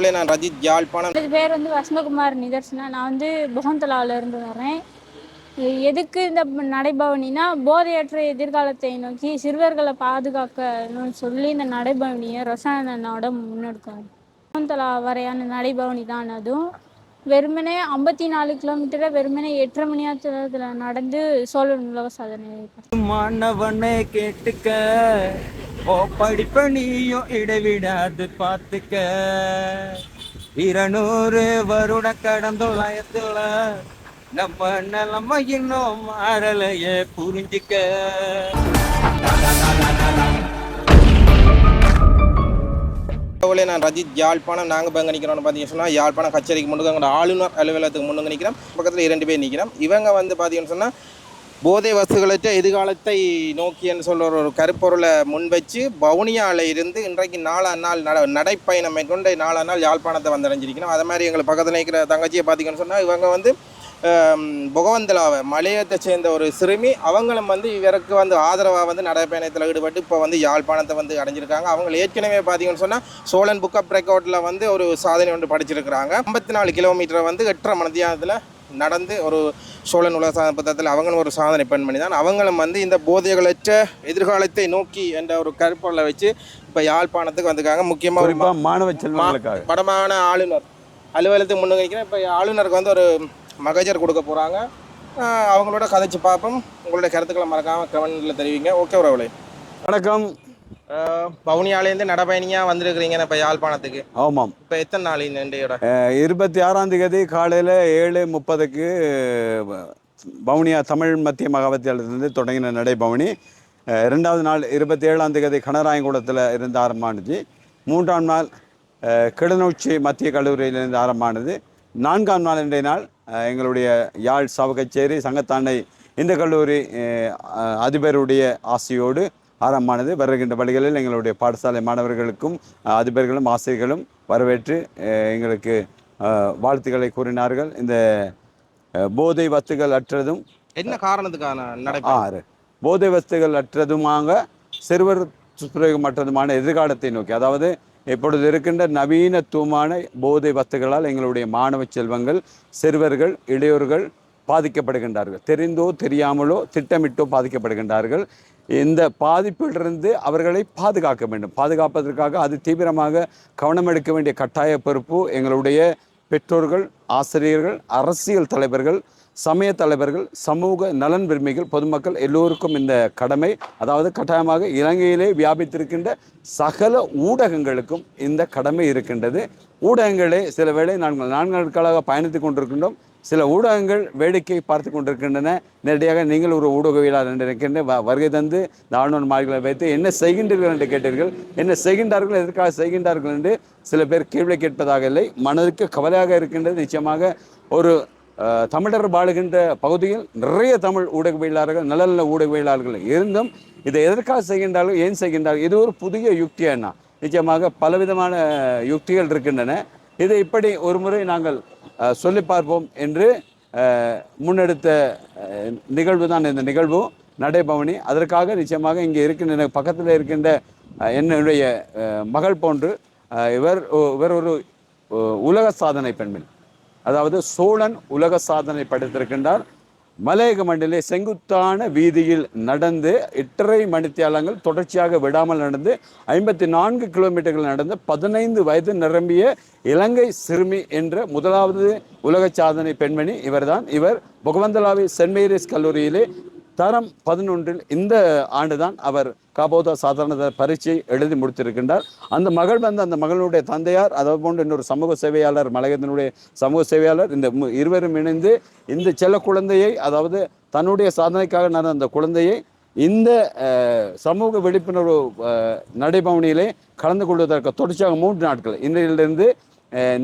உறவுகளே நான் ரஜித் யாழ்ப்பாணம். எனது பேர் வந்து வசந்தகுமார் நிதர்சனா. நான் வந்து புகந்தலாவில் இருந்து வரேன். எதுக்கு இந்த நடைபவனினா போதையற்ற எதிர்காலத்தை நோக்கி சிறுவர்களை பாதுகாக்கணும்னு சொல்லி இந்த நடைபவனியை ரொசானனோட முன்னெடுக்கணும். புகந்தலா வரையான நடைபவனி தான் அதுவும். வெறுமனே ஐம்பத்தி நாலு கிலோமீட்டரை வெறுமனே எட்டரை மணி நேரத்தில் நடந்து சோழன் உலக சாதனை மாணவனே கேட்டுக்க. ஓ படிப்ப நீயும் இடைவிடாது பார்த்துக்க. இருநூறு வருட கடந்தோலயத்துல நம்ம நிலைமை இன்னும் மாறலையே புரிஞ்சுக்க. உறவுகளே நான் ரஜித் யாழ்ப்பாணம் நாங்கள் பங்கு எங்கே நிற்கிறோம்னு பார்த்தீங்கன்னு சொன்னால் யாழ்ப்பாணம் கச்சேரிக்கு முன்னுக்கு ஆளுநர் அலுவலகத்துக்கு முன்னுக்கு நிற்கிறோம் பக்கத்தில் இரண்டு பேர் நிற்கிறோம் இவங்க வந்து பார்த்தீங்கன்னு சொன்னால் போதை வசுகளற்ற எதிர்காலத்தை நோக்கின்னு சொல்கிற ஒரு கருப்பொருளை முன்வச்சு வவுனியாவில் இருந்து இன்றைக்கு நாலா நாள் நட நடைப்பயணம் மேற்கொண்டு நாலா நாள் யாழ்ப்பாணத்தை வந்தடைஞ்சிருக்கணும் அது மாதிரி எங்களுக்கு பக்கத்தில் நிற்கிற தங்கச்சியை பார்த்தீங்கன்னு சொன்னால் இவங்க வந்து புகவந்தலாவை மலையத்தை சேர்ந்த ஒரு சிறுமி அவங்களும் வந்து இவருக்கு வந்து ஆதரவாக வந்து நடைப்பயணத்தில் ஈடுபட்டு இப்போ வந்து யாழ்ப்பாணத்தை வந்து அடைஞ்சிருக்காங்க. அவங்க ஏற்கனவே பார்த்தீங்கன்னு சொன்னால் சோழன் புக் அப் ரெக்கார்டில் வந்து ஒரு சாதனை ஒன்று படிச்சிருக்கிறாங்க. ஐம்பத்தி நாலு கிலோமீட்டரை வந்து எட்டரை மணித்தியானத்தில் நடந்து ஒரு சோழன் உலக சாதனை புத்தகத்தில் அவங்களும் ஒரு சாதனை பெண்மணி தான் அவங்களும் வந்து இந்த போதைகளற்ற எதிர்காலத்தை நோக்கி என்ற ஒரு கருப்பொருளை வச்சு இப்போ யாழ்ப்பாணத்துக்கு வந்திருக்காங்க. முக்கியமாக ஒரு மாணவ படமான ஆளுநர். அலுவலகத்துக்கு முன்னுக்கு இப்போ ஆளுநருக்கு வந்து ஒரு மகஜர் கொடுக்க போகிறாங்க அவங்களோட கதைச்சு பார்ப்போம். உங்களுடைய கருத்துக்களை மறக்காமல் கமெண்ட்டில் தெரிவிங்க. ஓகே உறவுகளே. வணக்கம். பவுனியாலேருந்து நடப்பயணியாக வந்திருக்கிறீங்க இப்போ யாழ்ப்பாணத்துக்கு. ஆமாம். இப்போ எத்தனை நாள் இந்த இண்டையோட இருபத்தி ஆறாம் தேதி காலையில் ஏழு முப்பதுக்கு வவுனியா தமிழ் மத்திய மகாவித்தியாலயத்திலிருந்து தொடங்கின நடைபவனி. அஹ், இரண்டாவது நாள் இருபத்தி ஏழாம் தேதி கனராயங்குளத்தில் இருந்து ஆரம்பமானது. மூன்றாம் நாள் கிளிநொச்சி மத்திய கல்லூரியிலிருந்து ஆரம்பமானது. நான்காம் நாள் இன்றைய நாள் எங்களுடைய யாழ் சாவகச்சேரி சங்கத்தாண்டை இந்த கல்லூரி அதிபருடைய ஆசையோடு ஆரம்பமானது. வருகின்ற வழிகளில் எங்களுடைய பாடசாலை மாணவர்களுக்கும் அதிபர்களும் ஆசிரியர்களும் வரவேற்று எங்களுக்கு வாழ்த்துக்களை கூறினார்கள். இந்த போதை வத்துகள் அற்றதும் என்ன காரணத்துக்கான ஆறு போதை வஸ்துகள் அற்றதுமாக சிறுவர் துஷ்பிரயோகமற்றதுமான எதிர்காலத்தை நோக்கி அதாவது இப்பொழுது இருக்கின்ற நவீனத்துவமான போதை வத்துகளால் எங்களுடைய மாணவ செல்வங்கள் சிறுவர்கள் இளையோர்கள் பாதிக்கப்படுகின்றார்கள். தெரிந்தோ தெரியாமலோ திட்டமிட்டோ பாதிக்கப்படுகின்றார்கள். இந்த பாதிப்பிலிருந்து அவர்களை பாதுகாக்க வேண்டும். பாதுகாப்பதற்காக அது தீவிரமாக கவனம் எடுக்க வேண்டிய கட்டாய பொறுப்பு எங்களுடைய பெற்றோர்கள் ஆசிரியர்கள் அரசியல் தலைவர்கள் சமய தலைவர்கள் சமூக நலன் விரும்பிகள் பொதுமக்கள் எல்லோருக்கும் இந்த கடமை. அதாவது கட்டாயமாக இலங்கையிலே வியாபித்திருக்கின்ற சகல ஊடகங்களுக்கும் இந்த கடமை இருக்கின்றது. ஊடகங்களே சில வேளை நாங்கள் நான்கு நாட்களாக பயணித்துக் கொண்டிருக்கின்றோம். சில ஊடகங்கள் வேடிக்கை பார்த்து கொண்டிருக்கின்றன. நேரடியாக நீங்கள் ஒரு ஊடகவியலாளர் என்று இருக்கின்ற வ- வருகை தந்து இந்த ஆளுநர் வைத்து என்ன செய்கின்றீர்கள் என்று கேட்டீர்கள். என்ன செய்கின்றார்கள் எதற்காக செய்கின்றார்கள் என்று சில பேர் கேள்வி கேட்பதாக இல்லை. மனதுக்கு கவலையாக இருக்கின்றது. நிச்சயமாக ஒரு தமிழர் வாழுகின்ற பகுதியில் நிறைய தமிழ் ஊடகவியலாளர்கள் நல்ல நல்ல ஊடகவியலாளர்கள் இருந்தும் இதை எதற்காக செய்கின்றார்கள் ஏன் செய்கின்றார்கள் இது ஒரு புதிய யுக்தி என்ன நிச்சயமாக பலவிதமான யுக்திகள் இருக்கின்றன. இதை இப்படி ஒரு முறை நாங்கள் சொல்லி பார்ப்போம் என்று முன்னெடுத்த நிகழ்வு தான் இந்த நிகழ்வு நடைபவனி. அதற்காக நிச்சயமாக இங்கே இருக்கின்ற பக்கத்தில் இருக்கின்ற என்னுடைய மகள் போன்று இவர் இவர் ஒரு உலக சாதனை பெண்மணி. அதாவது சோழன் உலக சாதனை படைத்திருக்கின்றார். மலையக மண்டலே செங்குத்தான வீதியில் நடந்து எட்டரை மணித்தியாலங்கள் தொடர்ச்சியாக விடாமல் நடந்து ஐம்பத்தி நான்கு கிலோமீட்டர்கள் நடந்து பதினைந்து வயது நிரம்பிய இலங்கை சிறுமி என்ற முதலாவது உலக சாதனை பெண்மணி இவர்தான். இவர் புகவந்தலாவை சென்ட் மேரிஸ் கல்லூரியிலே தரம் பதினொன்றில் இந்த ஆண்டுதான் அவர் காபோதா சாதாரண பரீட்சை எழுதி முடித்திருக்கின்றார். அந்த மகள் வந்து அந்த மகளுடைய தந்தையார் அதை போன்று இன்னொரு சமூக சேவையாளர் மலையத்தினுடைய சமூக சேவையாளர் இந்த இருவரும் இணைந்து இந்த செல்ல குழந்தையை அதாவது தன்னுடைய சாதனைக்காக நடந்த அந்த குழந்தையை இந்த சமூக விழிப்புணர்வு நடைபவனியிலே கலந்து கொள்வதற்கு தொடர்ச்சியாக மூன்று நாட்கள் இன்றையிலிருந்து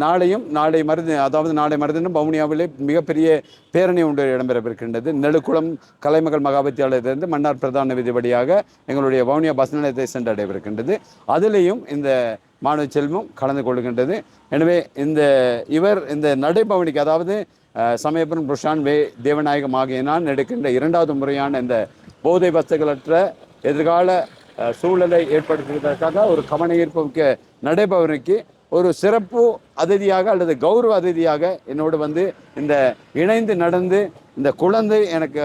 நாளையும் நாளை மருந்து அதாவது நாளை மருந்தினும் வவுனியாவிலே மிகப்பெரிய பேரணி ஒன்று இடம்பெறவிருக்கின்றது. நெடுக்குளம் கலைமகள் மகாபத்தியாலயத்திலிருந்து மன்னார் பிரதான விதிபடியாக எங்களுடைய வவுனியா பஸ் நிலையத்தை சென்றடைவிருக்கின்றது அதிலேயும் இந்த மாணவ செல்வம் கலந்து கொள்கின்றது. எனவே இந்த இவர் இந்த நடைபவனிக்கு அதாவது சமயபுரம் புருஷான் வே தேவநாயகம் ஆகிய நான் எடுக்கின்ற இரண்டாவது முறையான இந்த போதை வஸ்துகளற்ற எதிர்கால சூழலை ஏற்படுத்துவதற்காக ஒரு கவன ஈர்ப்புமிக்க நடைபவனுக்கு ஒரு சிறப்பு அதிதியாக அல்லது கௌரவ அதிதியாக என்னோடு வந்து இந்த இணைந்து நடந்து இந்த குழந்தை எனக்கு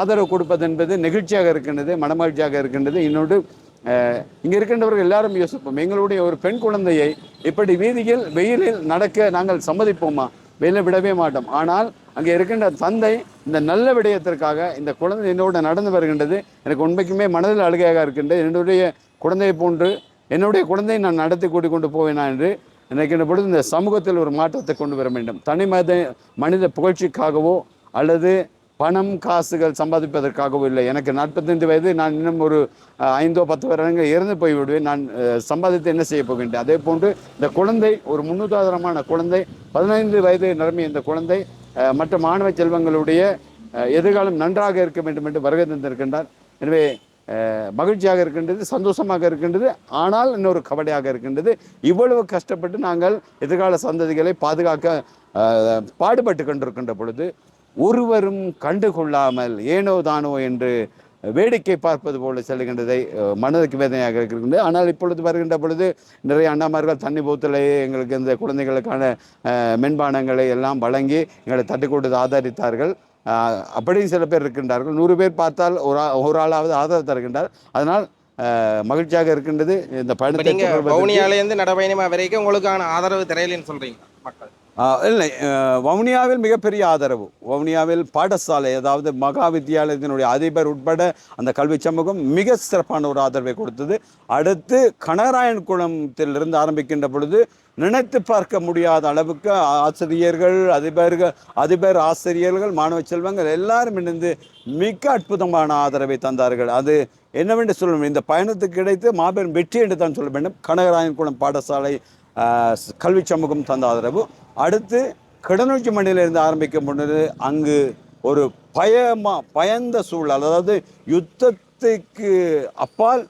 ஆதரவு கொடுப்பது என்பது நெகிழ்ச்சியாக இருக்கின்றது மனமகிழ்ச்சியாக இருக்கின்றது. என்னோடு இங்கே இருக்கின்றவர்கள் எல்லாரும் யோசிப்போம் எங்களுடைய ஒரு பெண் குழந்தையை இப்படி வீதியில் வெயிலில் நடக்க நாங்கள் சம்மதிப்போமா? வெளில விடவே மாட்டோம். ஆனால் அங்கே இருக்கின்ற தந்தை இந்த நல்ல விடயத்திற்காக இந்த குழந்தை என்னோட நடந்து வருகின்றது. எனக்கு உண்மைக்குமே மனதில் அழுகையாக இருக்கின்றது. என்னுடைய குழந்தையை போன்று என்னுடைய குழந்தையை நான் நடத்தி கூட்டிக் கொண்டு போவேனா என்று நினைக்கின்ற பொழுது இந்த சமூகத்தில் ஒரு மாற்றத்தை கொண்டு வர வேண்டும். தனி மத மனித புகழ்ச்சிக்காகவோ அல்லது பணம் காசுகள் சம்பாதிப்பதற்காகவோ இல்லை. எனக்கு நாற்பத்தைந்து வயது நான் இன்னும் ஒரு ஐந்தோ பத்து வருடங்கள் இறந்து போய்விடுவேன். நான் சம்பாதித்து என்ன செய்ய போகின்றேன்? அதே போன்று இந்த குழந்தை ஒரு முன்னுதாரணமான குழந்தை பதினைந்து வயது நிரம்பிய இந்த குழந்தை மற்ற மாணவ செல்வங்களுடைய எதிர்காலம் நன்றாக இருக்க வேண்டும் என்று வருகை தந்திருக்கின்றார். எனவே மகிழ்ச்சியாக இருக்கின்றது சந்தோஷமாக இருக்கின்றது ஆனால் இன்னொரு கவலையாக இருக்கின்றது. இவ்வளவு கஷ்டப்பட்டு நாங்கள் எதிர்கால சந்ததிகளை பாதுகாக்க பாடுபட்டு கொண்டிருக்கின்ற பொழுது ஒருவரும் கண்டுகொள்ளாமல் ஏனோ தானோ என்று வேடிக்கை பார்ப்பது போல செல்கின்றதை மனதுக்கு வேதனையாக இருக்கின்றது. ஆனால் இப்பொழுது வருகின்ற பொழுது நிறைய அண்ணாமார்கள் தண்ணி போத்தலையே எங்களுக்கு இந்த குழந்தைகளுக்கான மென்பானங்களை எல்லாம் வழங்கி எங்களை தட்டி கொடுத்து ஆதரித்தார்கள் அப்படியும் சில பேர் இருக்கின்றார்கள். நூறு பேர் பார்த்தால் ஒரு ஒரு ஆளாவது ஆதரவு தருகின்றார். அதனால் மகிழ்ச்சியாக இருக்கின்றது. இந்த பயணத்தை நடப்பயணமா வரைக்கும் உங்களுக்கான ஆதரவு திரையிலன்னு சொல்றீங்க மக்கள். இல்லை வவுனியாவில் மிகப்பெரிய ஆதரவு. வவுனியாவில் பாடசாலை அதாவது மகா வித்தியாலயத்தினுடைய அதிபர் உட்பட அந்த கல்வி சமூகம் மிக சிறப்பான ஒரு ஆதரவை கொடுத்தது. அடுத்து கனராயன் குளத்திலிருந்து ஆரம்பிக்கின்ற பொழுது நினைத்து பார்க்க முடியாத அளவுக்கு ஆசிரியர்கள் அதிபர்கள் அதிபர் ஆசிரியர்கள் மாணவ செல்வங்கள் எல்லாரும் இணைந்து மிக அற்புதமான ஆதரவை தந்தார்கள். அது என்னவென்று சொல்ல வேண்டும் இந்த பயணத்துக்கு கிடைத்து மாபெரும் வெற்றி என்று தான் சொல்ல வேண்டும். கனகராயன் குளம் பாடசாலை கல்வி சமூகம் தந்த ஆதரவு. அடுத்து கிடநொச்சி மண்ணிலிருந்து ஆரம்பிக்கும் பொழுது அங்கு ஒரு பயமா பயந்த சூழல் அதாவது யுத்தத்துக்கு அப்பால்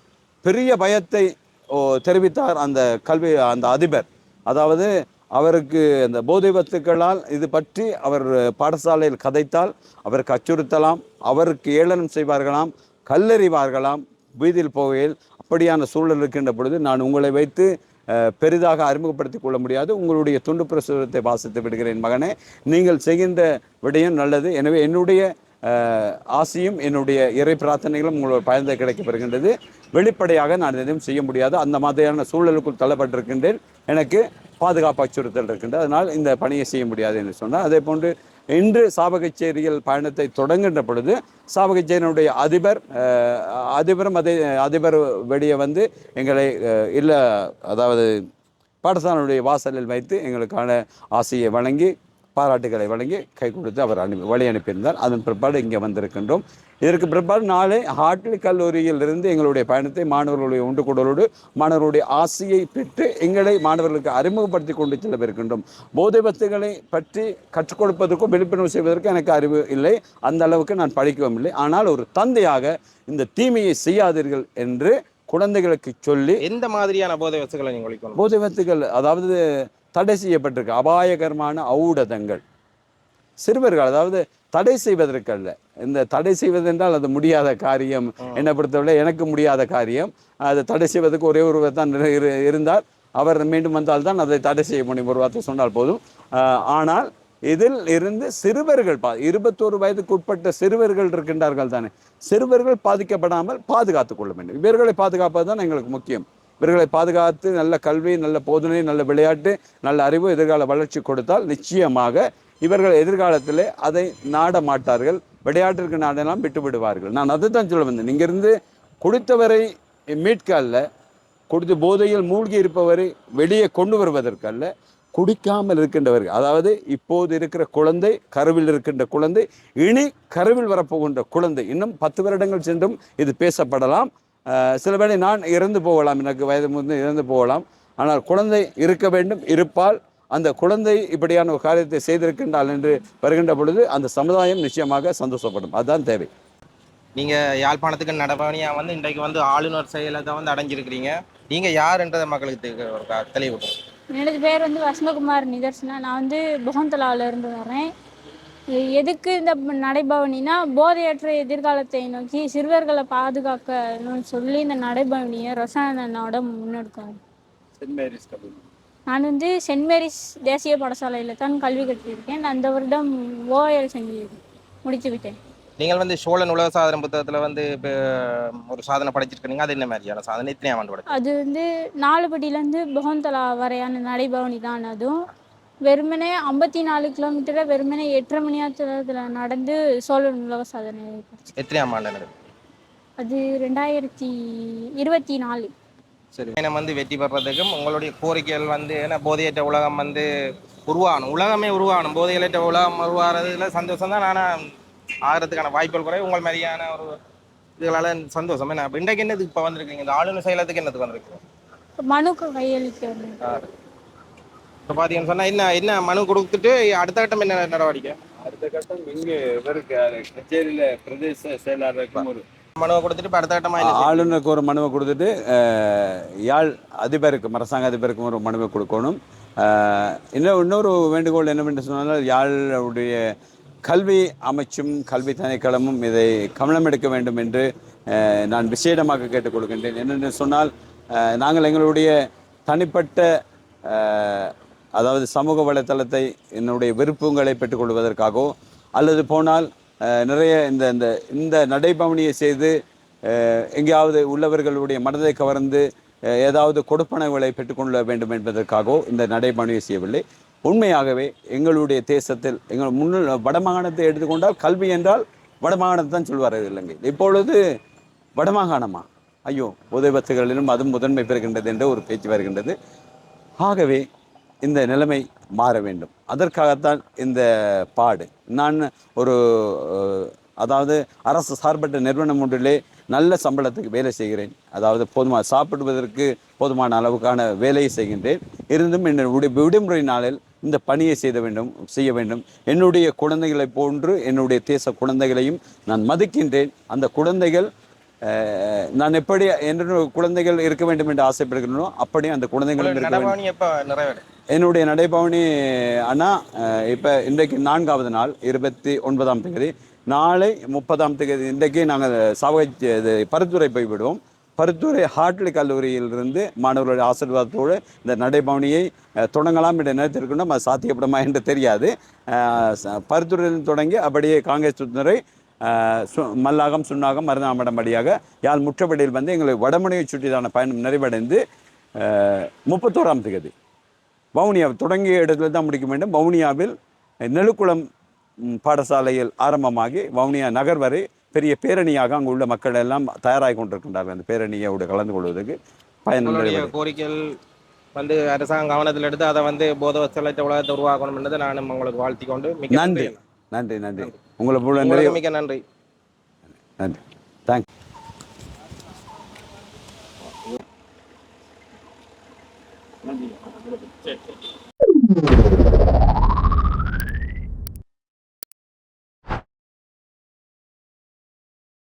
பெரிய பயத்தை ஓ, தெரிவித்தார் அந்த கல்வி அந்த அதிபர். அதாவது அவருக்கு அந்த போதை வத்துக்களால் இது பற்றி அவர் பாடசாலையில் கதைத்தால் அவருக்கு அச்சுறுத்தலாம் அவருக்கு ஏளனம் செய்வார்களாம் கல்லறிவார்களாம் வீதியில் போகையில். அப்படியான சூழல் இருக்கின்ற பொழுது நான் உங்களை வைத்து பெரிதாக அறிமுகப்படுத்திக் கொள்ள முடியாது. உங்களுடைய துண்டு பிரசுரத்தை வாசித்து விடுகிறேன் மகனே. நீங்கள் செய்கின்ற விடயம் நல்லது. எனவே என்னுடைய ஆசையும் என்னுடைய இறை பிரார்த்தனைகளும் உங்களோட பயந்த கிடைக்கப்படுகின்றது வெளிப்படையாக நான் எதுவும் செய்ய முடியாது. அந்த மாதிரியான சூழலுக்குள் தள்ளப்பட்டிருக்கின்றேன். எனக்கு பாதுகாப்பு அச்சுறுத்தல் இருக்கின்றது. அதனால் இந்த பணியை செய்ய முடியாது என்று சொன்னால் அதே போன்று இன்று சாவகச்சேரியில் பயணத்தை தொடங்குகின்ற பொழுது சாவகச்சேரியினுடைய அதிபர் அதிபரும் அதே அதிபர் வெளியே வந்து எங்களை இல்லை அதாவது பாடசாலையுடைய வாசலில் வைத்து எங்களுக்கான ஆசையை வழங்கி பாராட்டுகளை வழங்கி கை கொடுத்து அவர் அனுப்பி வழி அனுப்பியிருந்தார். அதன் பிற்பாடு இங்கே வந்திருக்கின்றோம். இதற்கு பிற்பாடு நாளை ஹார்ட்லி கல்லூரியில் இருந்து எங்களுடைய பயணத்தை மாணவர்களுடைய ஒன்று கூடலோடு மாணவர்களுடைய ஆசையை பெற்று எங்களை மாணவர்களுக்கு அறிமுகப்படுத்தி கொண்டு செல்லவிருக்கின்றோம். போதை வஸ்துகளை பற்றி கற்றுக் கொடுப்பதற்கும் விழிப்புணர்வு செய்வதற்கும் எனக்கு அறிவு இல்லை. அந்த அளவுக்கு நான் படிக்கவும் இல்லை. ஆனால் ஒரு தந்தையாக இந்த தீமையை செய்யாதீர்கள் என்று குழந்தைகளுக்கு சொல்லி எந்த மாதிரியான போதை வசுகளை நீங்க ஒழிக்கணும்? போதை வத்துகள் அதாவது தடை செய்யப்பட்டிருக்கு. அபாயகரமான ஔடதங்கள். சிறுவர்கள் அதாவது தடை செய்வதற்கல்ல. இந்த தடை செய்வதென்றால் அது முடியாத காரியம். என்னை பொறுத்தவரை எனக்கு முடியாத காரியம். அதை தடை செய்வதற்கு ஒரே ஒருவர் தான் இரு- இரு- இருந்தார். அவர் மீண்டும் வந்தால் தான் அதை தடை செய்ய முடியும். ஒரு வார்த்தை சொன்னால் போதும். ஆனால் இதில் இருந்து சிறுவர்கள் பா இருபத்தோரு வயதுக்கு உட்பட்ட சிறுவர்கள் இருக்கின்றார்கள் தானே. சிறுவர்கள் பாதிக்கப்படாமல் பாதுகாத்துக் கொள்ள வேண்டும். இவர்களை பாதுகாப்பது தான் எங்களுக்கு முக்கியம். இவர்களை பாதுகாத்து நல்ல கல்வி நல்ல போதனை நல்ல விளையாட்டு நல்ல அறிவு எதிர்கால வளர்ச்சி கொடுத்தால் நிச்சயமாக இவர்கள் எதிர்காலத்தில் அதை நாட மாட்டார்கள். விளையாட்டிற்கு நாடெல்லாம் விட்டு விடுவார்கள் நான் அதை தான் சொல்ல வந்தேன். இங்கிருந்து குடித்தவரை மீட்க அல்ல. குடித்து போதையில் மூழ்கி இருப்பவரை வெளியே கொண்டு வருவதற்கு அல்ல. குடிக்காமல் இருக்கின்றவர்கள். அதாவது இப்போது இருக்கிற குழந்தை கருவில் இருக்கின்ற குழந்தை இனி கருவில் வரப்போகின்ற குழந்தை. இன்னும் பத்து வருடங்கள் சென்றும் இது பேசப்படலாம். சில வேளை நான் இறந்து போகலாம். எனக்கு வயது முந்து இறந்து போகலாம். ஆனால் குழந்தை இருக்க வேண்டும். இருப்பால் அந்த குழந்தை இப்படியான ஒரு காரியத்தை செய்திருக்கின்றாள் என்று வருகின்ற பொழுது அந்த சமுதாயம் நிச்சயமாக சந்தோஷப்படும். அதுதான் தேவை. நீங்க யாழ்ப்பாணத்துக்கு நடபவனியா வந்து இன்றைக்கு வந்து ஆளுநர் செயலத்தை வந்து அடைஞ்சிருக்கிறீங்க. நீங்க யாருன்றதை மக்களுக்கு தெ- ஒரு க- தெளிவு எனது பேர் வந்து வசந்தகுமார் நிதர்சனா. நான் வந்து புகந்தலாவில் இருந்து வரேன் எதுக்கு இந்த நடைபவனினா போதையற்ற எதிர்காலத்தை நோக்கி சிறுவர்களை பாதுகாக்கணும்னு சொல்லி இந்த நடைபவனியை ரொசானனோட முன்னெடுக்காங்க சென்ட் மேரிஸ் கல்லூரி நான் வந்து சென்ட் மேரிஸ் தேசிய பாடசாலையில் தான் கல்வி கற்றிருக்கேன் நான் இந்த வருடம் ஓஎல் செஞ்சு முடித்து விட்டேன். நீங்கள் வந்து சோழன் உலக சாதனை புத்தகத்தில் வந்து இப்போ ஒரு சாதனை படைச்சிருக்கீங்க அது என்ன மாதிரியான சாதனை? எத்தனை ஆண்டு அது வந்து நாலு படியிலேருந்து வரையான நடைபவனி தான் அதுவும். வெறுமனே ஐம்பத்தி நாலு கிலோமீட்டரை வெறுமனே எட்டரை மணி நேரத்தில் நடந்து சோழன் உலக சாதனை எத்தனையாம் ஆண்டு அது ரெண்டாயிரத்தி இருபத்தி நாலு. சரி. நம்ம வந்து வெற்றி பெறதுக்கும் உங்களுடைய கோரிக்கைகள் வந்து ஏன்னா போதையற்ற உலகம் வந்து உருவாகணும். உலகமே உருவாகணும். போதையற்ற உலகம் உருவாகிறதுல சந்தோஷம் தான் ஆனால் ஆகிறதுக்கான வாய்ப்புகள் குறைவு. உங்கள் மாதிரியான ஒரு இதுகளால் சந்தோஷம். என்ன இன்றைக்கு என்னதுக்கு இப்போ வந்திருக்கீங்க? இந்த ஆளுநர் செயலத்துக்கு என்னதுக்கு வந்திருக்கீங்க மனுக்கு கையளிக்க. இப்போ பார்த்தீங்கன்னு சொன்னால் என்ன என்ன மனு கொடுத்துட்டு அடுத்த கட்டம் என்ன நடவடிக்கை? அடுத்த கட்டம் இங்கே இவருக்கு கச்சேரியில் பிரதேச செயலாளருக்கும் ஒரு மனுவை கொடுத்துட்டு இப்போ அடுத்த கட்டமாக ஆளுநருக்கு ஒரு மனுவை கொடுத்துட்டு யாழ் அதிபருக்கும் அரசாங்க அதிபருக்கும் ஒரு மனுவை கொடுக்கணும். இன்னும் இன்னொரு வேண்டுகோள் என்னவென்று சொன்னால் யாழுடைய கல்வி அமைச்சும் கல்வி திணைக்களமும் இதை கவனம் எடுக்க வேண்டும் என்று நான் விசேடமாக கேட்டுக்கொள்கின்றேன் என்னென்னு சொன்னால் நாங்கள் எங்களுடைய தனிப்பட்ட அதாவது சமூக வலைத்தளத்தை என்னுடைய விருப்பங்களை பெற்றுக்கொள்வதற்காகவோ அல்லது போனால் நிறைய இந்த இந்த இந்த நடைபவனியை செய்து எங்கேயாவது உள்ளவர்களுடைய மனதை கவர்ந்து ஏதாவது கொடுப்பனவுகளை பெற்றுக்கொள்ள வேண்டும் என்பதற்காகவோ இந்த நடைபவனியை செய்யவில்லை. உண்மையாகவே எங்களுடைய தேசத்தில் எங்கள் முன்னில் வடமாகாணத்தை எடுத்துக்கொண்டால் கல்வி என்றால் வடமாகாணத்தை தான் சொல்வார் இலங்கை இப்பொழுது வடமாகாணமா ஐயோ உதவி பத்துகளிலும் அதுவும் முதன்மை பெறுகின்றது என்ற ஒரு பேச்சு வருகின்றது. ஆகவே இந்த நிலைமை மாற வேண்டும். அதற்காகத்தான் இந்த பாடு. நான் ஒரு அதாவது அரசு சார்பற்ற நிறுவனம் ஒன்றிலே நல்ல சம்பளத்துக்கு வேலை செய்கிறேன். அதாவது போதுமான சாப்பிடுவதற்கு போதுமான அளவுக்கான வேலையை செய்கின்றேன். இருந்தும் என்னுடைய விடுமுறை நாளில் இந்த பணியை செய்த வேண்டும் செய்ய வேண்டும். என்னுடைய குழந்தைகளை போன்று என்னுடைய தேச குழந்தைகளையும் நான் மதிக்கின்றேன். அந்த குழந்தைகள் நான் எப்படி என்னுடைய குழந்தைகள் இருக்க வேண்டும் என்று ஆசைப்படுகிறேனோ அப்படி அந்த குழந்தைகளும் இருக்க வேண்டும். என்னுடைய நடைபவனி அண்ணா இப்போ இன்றைக்கு நான்காவது நாள் இருபத்தி ஒன்பதாம் தேதி. நாளை முப்பதாம் தேதி இன்றைக்கு நாங்கள் சவகை இது பருத்துறை போய் விடுவோம் பருத்துறை ஹார்ட்லி கல்லூரியிலிருந்து மாணவர்களுடைய ஆசீர்வாதத்தோடு இந்த நடைபவனியை தொடங்கலாம் என்ற நினைத்திருக்கணும் அது சாத்தியப்படுமா என்று தெரியாது. அஹ், பருத்துறையில் தொடங்கி அப்படியே காங்கிரஸ் துறை சு மல்லாகம் சுன்னாகம் மருதாமடம் வழியாக யாழ் முற்றப்படியில் வந்து எங்களுக்கு வடமுனையை சுற்றிதான பயணம் நிறைவடைந்து முப்பத்தோராம் தேதி. வவுனியா தொடங்கிய இடத்துல தான் முடிக்க வேண்டும். வவுனியாவில் நெலுக்குளம் பாடசாலையில் ஆரம்பமாகி வவுனியா நகர் வரை பெரிய பேரணியாக அங்கு உள்ள மக்கள் எல்லாம் தயாராகி கொண்டிருக்கின்றார்கள். அந்த பேரணியோடு கலந்து கொள்வதற்கு நிறைவடை- கோரிக்கைகள் வந்து அரசாங்கம் கவனத்தில் எடுத்து அதை வந்து போத வசலற்ற உலகத்தை உருவாக்கணும் என்றதை நானும் உங்களுக்கு வாழ்த்தி கொண்டு நன்றி. நன்றி. நன்றி நிறைய உங்களுக்கு மிக்க நன்றி. நன்றி. நன்றி